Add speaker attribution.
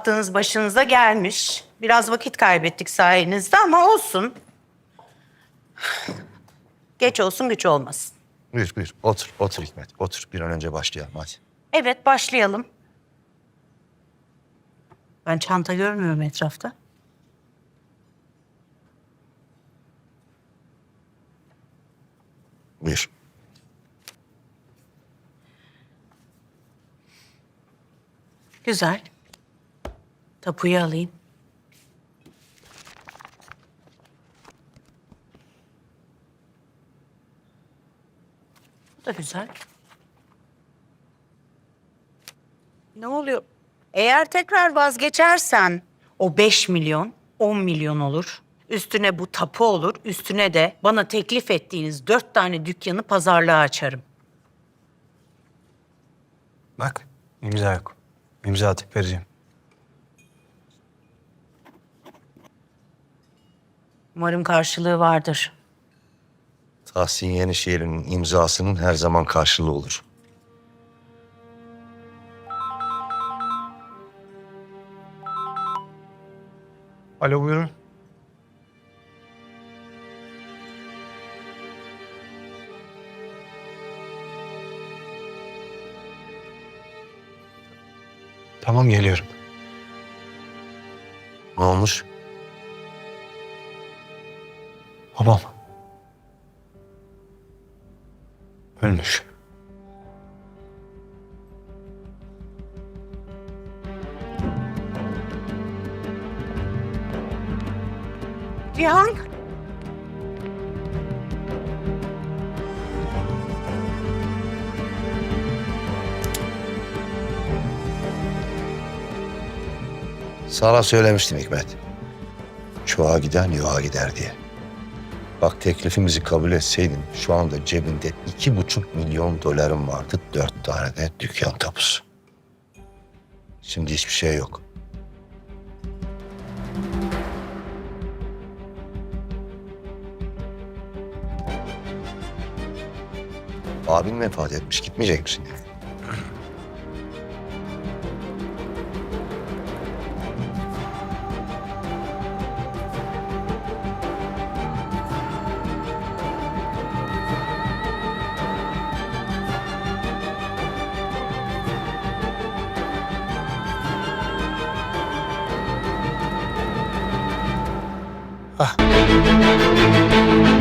Speaker 1: aklınız başınıza gelmiş. Biraz vakit kaybettik sayenizde ama olsun. Geç olsun güç olmasın.
Speaker 2: Buyur buyur. Otur, otur Hikmet. Otur. Bir an önce başlayalım hadi.
Speaker 1: Evet başlayalım. Ben çanta görmüyorum etrafta.
Speaker 2: Buyur.
Speaker 1: Güzel. Tapuyu alayım. Bu da güzel. Ne oluyor? Eğer tekrar vazgeçersen o 5 milyon 10 milyon olur. Üstüne bu tapu olur. Üstüne de bana teklif ettiğiniz dört tane dükkanı pazarlığa açarım.
Speaker 3: Bak imza yok. İmza atıp vereceğim.
Speaker 1: Umarım karşılığı vardır.
Speaker 2: Tahsin Yenişehir'in imzasının her zaman karşılığı olur.
Speaker 3: Alo buyurun. Tamam geliyorum.
Speaker 2: Ne olmuş?
Speaker 3: Babam. Ölmüş.
Speaker 1: Cihan.
Speaker 2: Sana söylemiştim Hikmet. Çoğa giden yoğa gider diye. Bak teklifimizi kabul etseydin şu anda cebinde iki buçuk milyon dolarım vardı. Dört tane de dükkan tapusu. Şimdi hiçbir şey yok. Abin vefat etmiş. Gitmeyecek misin?
Speaker 3: あ。